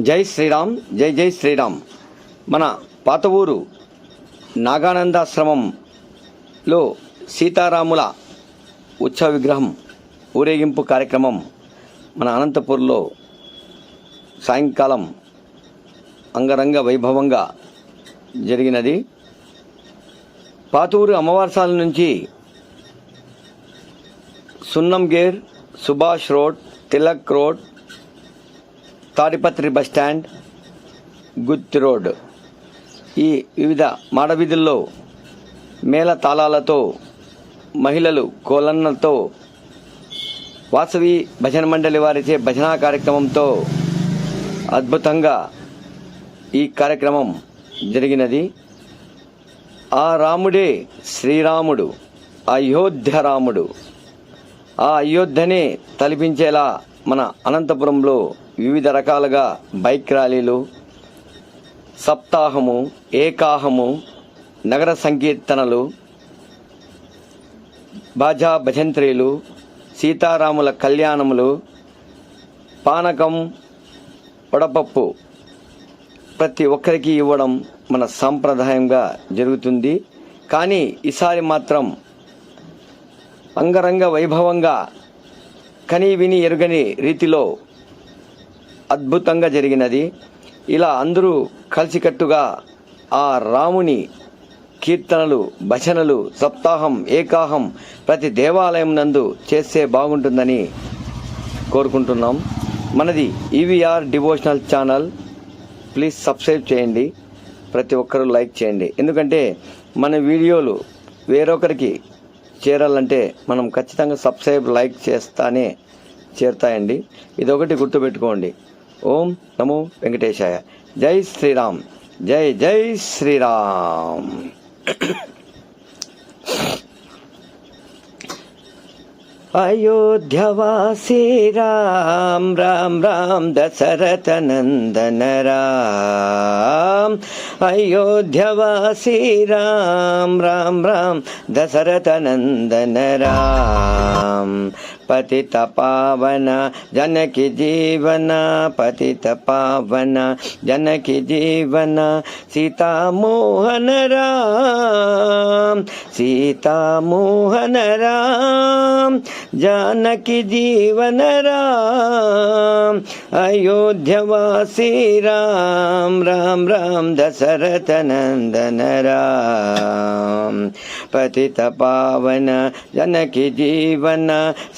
జై శ్రీరామ్ జై జై శ్రీరామ్. మన పాత ఊరు నాగానందాశ్రమంలో సీతారాముల ఉత్సవ విగ్రహం ఊరేగింపు కార్యక్రమం మన అనంతపూర్లో సాయంకాలం అంగరంగ వైభవంగా జరిగినది. పాతూరు అమ్మవారసాల నుంచి సున్నం gear Subhash road Tilak road Tadipatri bus stand Gutti road. ఈ వివిధ మాడవీధుల్లో మేళ తాళాలతో మహిళలు కోలన్నలతో వాసవి భజన మండలి వారిచే భజనా కార్యక్రమంతో అద్భుతంగా ఈ కార్యక్రమం జరిగినది. ఆ రాముడే శ్రీరాముడు అయోధ్య రాముడు. ఆ అయోధ్యనే తలిపించేలా మన అనంతపురంలో వివిధ రకాలుగా బైక్ ర్యాలీలు సప్తాహము ఏకాహము నగర సంకీర్తనలు బాజా భజంత్రీలు సీతారాముల కళ్యాణములు పానకం వడపప్పు ప్రతి ఒక్కరికి ఇవ్వడం మన సాంప్రదాయంగా జరుగుతుంది. కానీ ఈసారి మాత్రం అంగరంగ వైభవంగా కనీ విని ఎరుగని రీతిలో అద్భుతంగా జరిగినది. ఇలా అందరూ కలిసికట్టుగా ఆ రాముని కీర్తనలు భజనలు సప్తాహం ఏకాహం ప్రతి దేవాలయం నందు చేస్తే బాగుంటుందని కోరుకుంటున్నాం. మనది EVR devotional channel. Please subscribe చేయండి. ప్రతి ఒక్కరూ లైక్ చేయండి. ఎందుకంటే మన వీడియోలు వేరొకరికి చేరాలంటే మనం ఖచ్చితంగా సబ్స్క్రైబ్ లైక్ చేస్తానే చేరుతాయండి. ఇదొకటి గుర్తుపెట్టుకోండి. ఓం నమో వెంకటేశాయ జై శ్రీరామ్ జై జై శ్రీరామ్ अयोध्यवासी राम राम राम दशरथ नंदन राम अयोध्यवासी राम राम राम दशरथ नंदन राम पतित पावन जनकी जीवन पतित पावन जनकी जीवन सीता मोहन राम सीता मोहन राम जानकी जीवन राम अयोध्यवासी राम राम राम दशरथ नंदन राम पतित पावन जनकी जीवन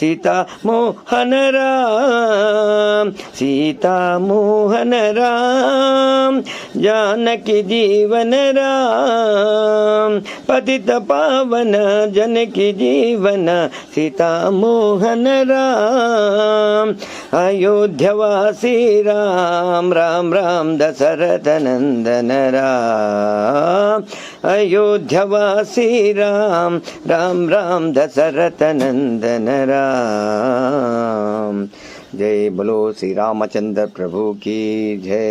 सीता मोहन राम सीता मोहन राम जानकी जीवन राम पतित पावन जनकी जीवन सीता मोहन राम अयोध्यवासी राम राम राम दशरथ नंदन राम अयोध्यवासी राम राम राम दशरथ नंदन राम जय बोलो श्री रामचंद्र प्रभु की जय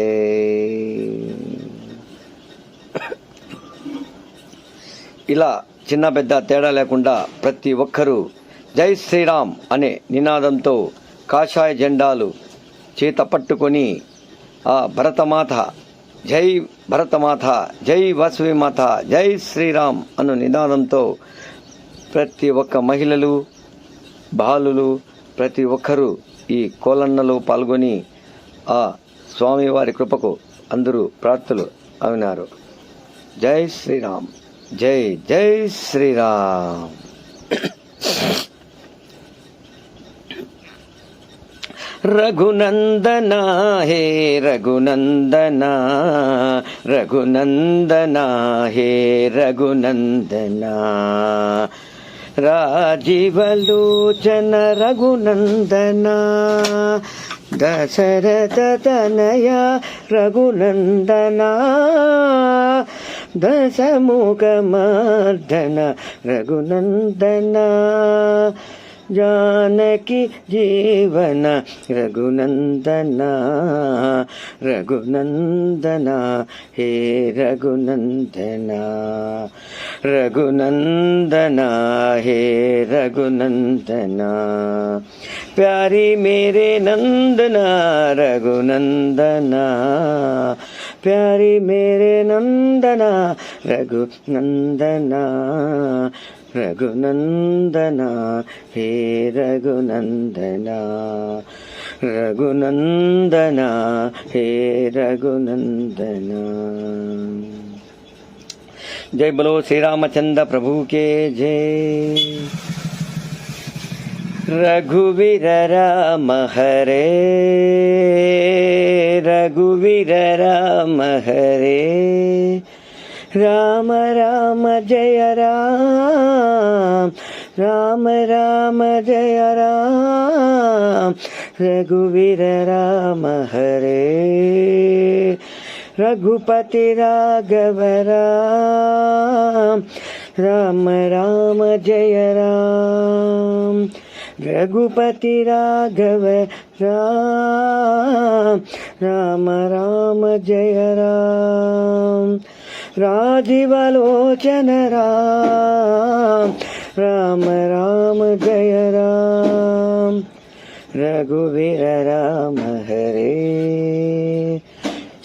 ఇలా చిన్న పెద్ద తేడా లేకుండా ప్రతి ఒక్కరూ జై శ్రీరామ్ అనే నినాదంతో కాషాయ జెండాలు చేత పట్టుకొని ఆ భరతమాత జై భరతమాత జై వాసవి మాత జై శ్రీరామ్ అను నినాదంతో ప్రతి ఒక్క మహిళలు బాలులు ప్రతి ఒక్కరూ ఈ కోలన్నలో పాల్గొని ఆ స్వామివారి కృపకు అందరూ ప్రార్థులు అవినారు. జై శ్రీరామ్. జై జై శ్రీరామ్. రఘునందనా హే రఘునందన రఘునందనా హే రఘునందన. రాజీవలోచన రఘునందన దశరథ తనయ రఘునందన దశముఖమర్దన రఘునందన జానకి జీవన రఘునందన రఘునందన హే రఘునందన. रघुनंदना हे रघुनंदना प्यारी मेरे नंदना रघुनंदना प्यारी मेरे नंदना रघुनंदना रघुनंदना हे रघुनंदना रघुनंदना हे रघुनंदना जय बोलो श्री रामचंद्र प्रभु के जय। रघुवीर राम हरे, रघुवीर राम हरे। राम राम जय राम राम राम जय राम, रघुवीर राम हरे। रघुपति राघव राम राम राम जय राम। रघुपति राघव राम राम राम जय राम। राजीवलोचन राम। राम राम, जय राम। रघुवीर राम हरे।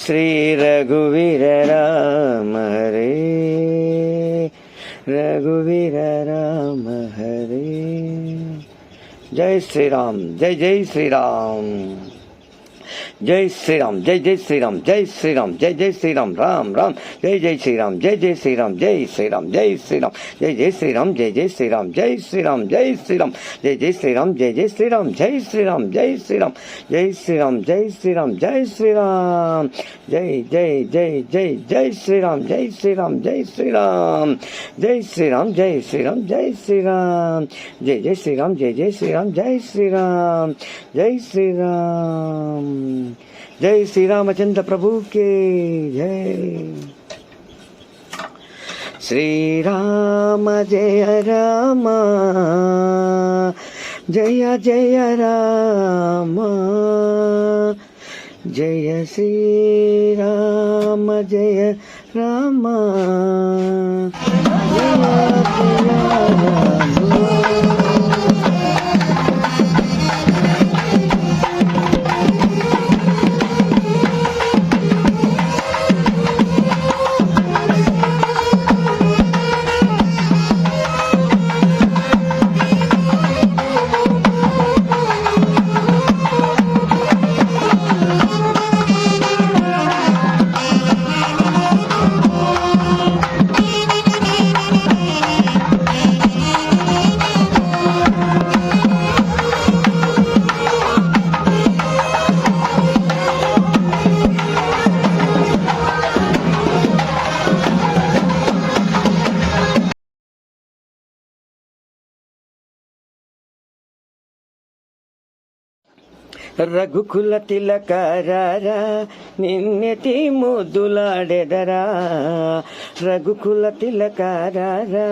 श्री रघुवीर राम हरे रघुवीर राम हरे। जय श्री राम जय जय श्री राम। జై శ్రీరామ్ జై జై శ్రీరామ్ జై శ్రీరామ్ జై జై శ్రీరామ్ రామ్ రామ్ జై జై శ్రీరామ్ జై జై శ్రీరామ్ జై శ్రీరామ్ జై శ్రీరామ్ జై జై శ్రీరామ్ జై జై శ్రీరామ్ జై శ్రీరామ్ జై శ్రీరామ్ జై జై శ్రీరామ్ జై జై శ్రీరామ్ జై శ్రీరామ్ జై శ్రీరామ్ జై శ్రీరామ్ జై శ్రీరామ్ జై శ్రీరామ్ జై జై జై జై జై శ్రీరామ్ జై శ్రీరామ్ జై శ్రీరామ్ జై శ్రీరామ్ జై శ్రీరామ్ జై శ్రీరామ్ జై జై శ్రీరామ్ జై జై శ్రీరామ్ జై శ్రీరామ్ జై శ్రీరామ్ जय श्री रामचंद्र प्रभु के जय। श्री राम जय राम, जय जय राम, जय श्री राम जय राम। जय जय राम। రఘుకుల తిలకరారా నిన్నెతి ముద్దులాడెదరా రఘుకుల తిలకరారా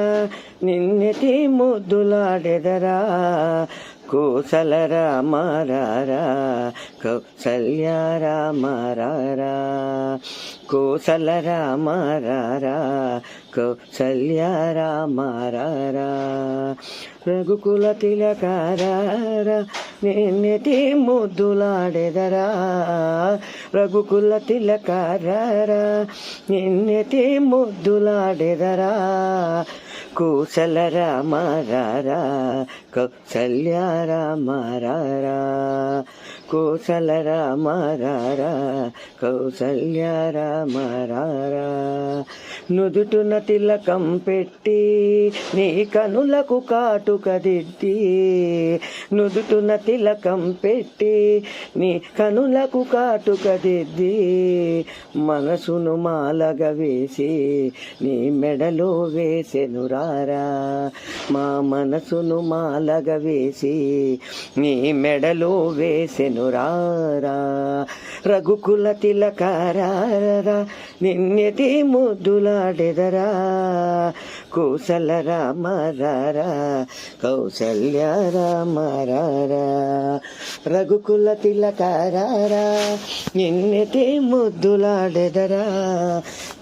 నిన్నెతి ముద్దులాడెదరా కోసల రామారారా కౌసల్య రామారారా కోసల రామారారా కౌసల్య రామారారా రఘుకుల తిలకారారా నిన్నటి ముద్దులాడెదరా. రఘుకుల తిలకారారా నిన్నటి ముద్దులాడెదరా. కుశల రామారారా కౌసల్య రామారారా కోసల రామారారా కౌసల్య రామారారా నుదుటున తిలకం పెట్టి నీ కనులకు కాటుక దిద్ది నుదుటున తిలకం పెట్టి నీ కనులకు కాటుక దిద్ది మనసును మాలగ వేసి నీ మెడలో వేసెనురారా మా మనసును మాలగ వేసి నీ మెడలో వేసెనురారా రఘుకుల తిలకారారా నిన్నెతి ముద్దులాడెదరా కోసల రామరారా కౌసల్య రామరారా రఘుకుల తిలకారారా నిన్నెతి ముద్దులాడెదరా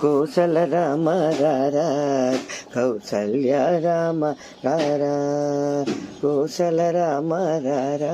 కోసల రామరారా కౌసల్య రామ రారా కోసల రామరారా